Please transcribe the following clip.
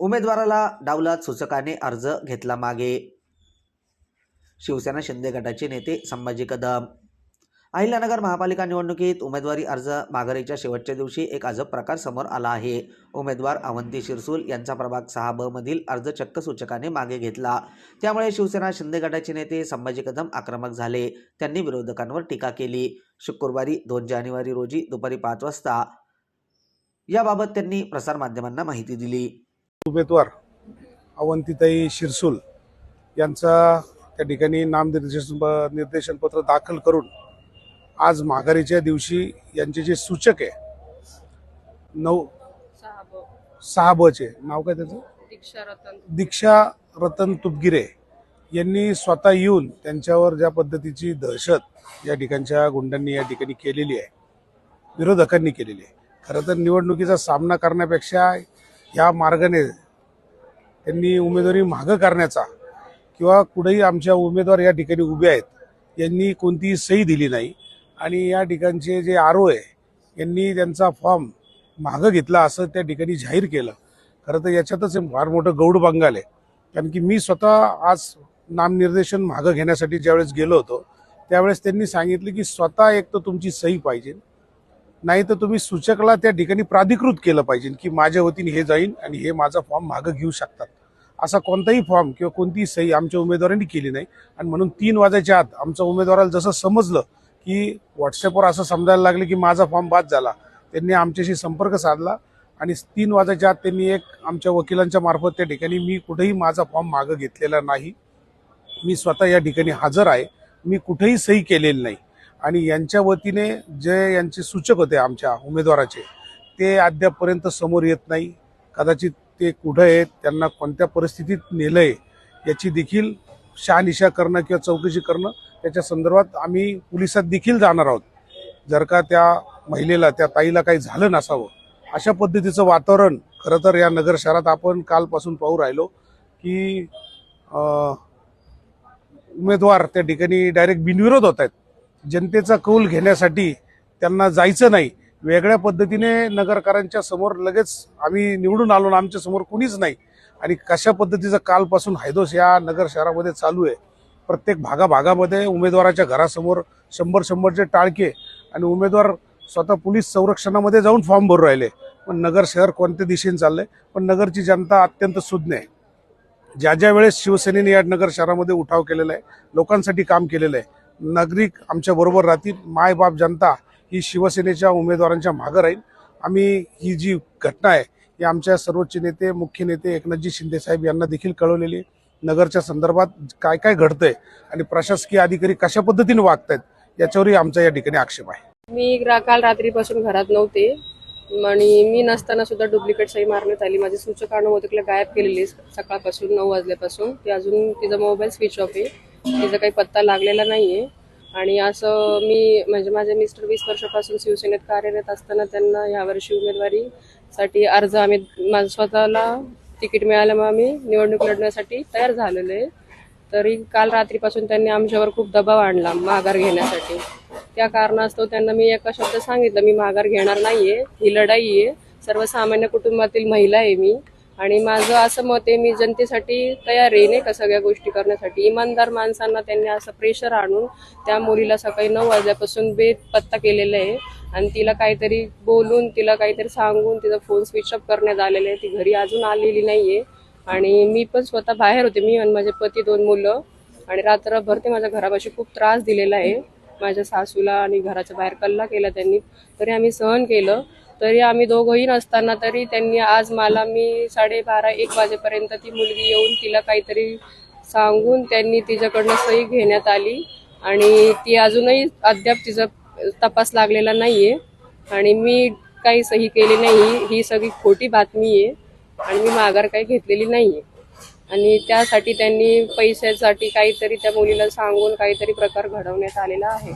उमेदवाराला डावलत सूचकाने अर्ज घेतला मागे. शिवसेना शिंदे गटाचे नेते संभाजी कदम. अहिल्यानगर महापालिका निवडणुकीत उमेदवारी अर्ज माघारीच्या शेवटच्या दिवशी एक अजब प्रकार समोर आला आहे. उमेदवार अवंती शिरसूल यांचा प्रभाग सहा ब मधील अर्ज चक्क सूचकाने मागे घेतला. त्यामुळे शिवसेना शिंदे गटाचे नेते संभाजी कदम आक्रमक झाले. त्यांनी विरोधकांवर टीका केली. शुक्रवारी दोन जानेवारी रोजी दुपारी पाच वाजता याबाबत त्यांनी प्रसारमाध्यमांना माहिती दिली. उमेदवार अवंतीताई शिरसूल यांचा त्या ठिकाणी नामनिर्देशन निर्देशनपत्र दाखल करून आज माघारीच्या दिवशी यांचे जे सूचक आहे नऊ सहा बचे नाव काय त्याचं? दीक्षा रतन दीक्षा रतन तुपगिरे यांनी स्वतः येऊन त्यांच्यावर ज्या पद्धतीची दहशत या ठिकाणच्या गुंडांनी या ठिकाणी केलेली आहे विरोधकांनी केलेली आहे. खरं तर निवडणुकीचा सामना करण्यापेक्षा ह्या मार्गाने त्यांनी उमेदवारी मागं करण्याचा किंवा कुठेही आमच्या उमेदवार या ठिकाणी उभे आहेत यांनी कोणतीही सही दिली नाही. आणि या ठिकाणचे जे आर ओ आहे यांनी त्यांचा फॉर्म मागं घेतला असं त्या ठिकाणी जाहीर केलं. खरं तर याच्यातच एक फार मोठं गौड बंगाल आहे. कारण की मी स्वतः आज नामनिर्देशन मागं घेण्यासाठी ज्यावेळेस गेलो होतो त्यावेळेस त्यांनी सांगितलं की स्वतः एक तर तुमची सही पाहिजे नाही तर तुम्ही सूचकला त्या ठिकाणी प्राधिकृत केलं पाहिजे की माझ्या वतीने हे जाईन आणि हे माझा फॉर्म मागं घेऊ शकतात. असा कोणताही फॉर्म किंवा कोणतीही सही आमच्या उमेदवारांनी केली नाही. आणि म्हणून तीन वाजायच्या आत आमच्या उमेदवाराला जसं समजलं की व्हॉट्सअपवर असं समजायला लागलं की माझा फॉर्म बाद झाला त्यांनी आमच्याशी संपर्क साधला आणि तीन वाजायच्या आत त्यांनी एक आमच्या वकिलांच्या मार्फत त्या ठिकाणी मी कुठेही माझा फॉर्म मागं घेतलेला नाही. मी स्वतः या ठिकाणी हजर आहे. मी कुठेही सही केलेली नाही. आणि यांच्या वतीने जे यांचे सूचक होते आमच्या उमेदवाराचे ते अद्यापपर्यंत समोर येत नाही. कदाचित ते कुठं आहेत त्यांना कोणत्या परिस्थितीत नेलंय याची देखील शहानिशा करणं किंवा चौकशी करणं त्याच्या संदर्भात आम्ही पोलिसात देखील जाणार आहोत. जर का त्या महिलेला त्या ताईला काही झालं नसावं अशा पद्धतीचं वातावरण खरं तर या नगर शहरात आपण कालपासून पाहू राहिलो की उमेदवार त्या ठिकाणी डायरेक्ट बिनविरोध होत आहेत. जनतेचा कौल घेण्यासाठी त्यांना जायचं नाही. वेगळ्या पद्धतीने नगरकारांच्या समोर लगेच आम्ही निवडून आलो ना आमच्यासमोर कुणीच नाही. आणि कशा पद्धतीचं कालपासून हैदोस या नगर शहरामध्ये चालू आहे प्रत्येक भागाभागामध्ये उमेदवाराच्या घरासमोर शंभर शंभरचे टाळके आणि उमेदवार स्वतः पोलीस संरक्षणामध्ये जाऊन फॉर्म भरू राहिले. पण नगर शहर कोणत्या दिशेने चाललंय? पण नगरची जनता अत्यंत सुज्ञ आहे. ज्या ज्या वेळेस शिवसेनेने या नगर शहरामध्ये उठाव केलेला आहे लोकांसाठी काम केलेलं आहे नागरिक आमच्याबरोबर राहतील. मायबाप जनता ही शिवसेनेच्या उमेदवारांच्या मागं राहील. आम्ही ही जी घटना आहे ही आमच्या सर्वोच्च नेते मुख्य नेते एकनाथजी शिंदेसाहेब यांना देखील कळवलेली आहे. नगरच्या संदर्भात काय काय घडतंय आणि प्रशासकीय अधिकारी कशा पद्धतीने वागतायत याच्यावरही आमचा या ठिकाणी आक्षेप आहे. मी काल रात्रीपासून घरात नव्हते आणि मी नसताना सुद्धा डुप्लिकेट सही मारण्यात आली. माझी सूचकानं होते तिला गायब केलेली सकाळपासून नऊ वाजल्यापासून. ती अजून तिचा मोबाईल स्विच ऑफ आहे. तिचा काही पत्ता लागलेला नाहीये. आणि असं मी म्हणजे माझे मिस्टर वीस वर्षापासून शिवसेनेत कार्यरत असताना त्यांना यावर्षी उमेदवारीसाठी अर्ज आम्ही माझं स्वतःला तिकीट मिळाल्यामुळे आम्ही निवडणूक लढण्यासाठी तयार झालेलो आहे. तरी काल रात्रीपासून त्यांनी आमच्यावर खूप दबाव आणला माघार घेण्यासाठी. त्या कारणास्तव त्यांना मी एका शब्द सांगितलं मी माघार घेणार नाहीये ही लढाई आहे. सर्वसामान्य कुटुंबातील महिला आहे मी. आणि माझं असं मत आहे मी जनतेसाठी तयार आहे नाही का सगळ्या गोष्टी करण्यासाठी. इमानदार माणसांना त्यांनी असं प्रेशर आणून त्या मुलीला सकाळी नऊ वाजल्यापासून बेपत्ता केलेला आहे आणि तिला काहीतरी बोलून तिला काहीतरी सांगून तिचा फोन स्विच ऑफ करण्यात आलेला आहे. ती घरी अजून आलेली नाही आहे आणि मी पण स्वतः बाहेर होते मी आणि माझे पती दोन मुलं. आणि रात्रभर ते माझ्या घरापाशी खूप त्रास दिलेला आहे. माझ्या सासूला आणि घराच्या बाहेर कल्ला केला त्यांनी. तरी आम्ही सहन केलं. तरी आम्ही दोघंही नसताना तरी त्यांनी आज मला मी साडेबारा एक वाजेपर्यंत ती मुलगी येऊन तिला काहीतरी सांगून त्यांनी तिच्याकडनं सही घेण्यात आली. आणि ती अजूनही अद्याप तिचा तपास लागलेला नाहीये. आणि मी काही सही केली नाही ही सगळी खोटी बातमी आहे. आणि मी माघार काही घेतलेली नाहीये. आणि त्यासाठी त्यांनी पैशासाठी काहीतरी त्या मुलीला सांगून काहीतरी प्रकार घडवण्यात आलेला आहे.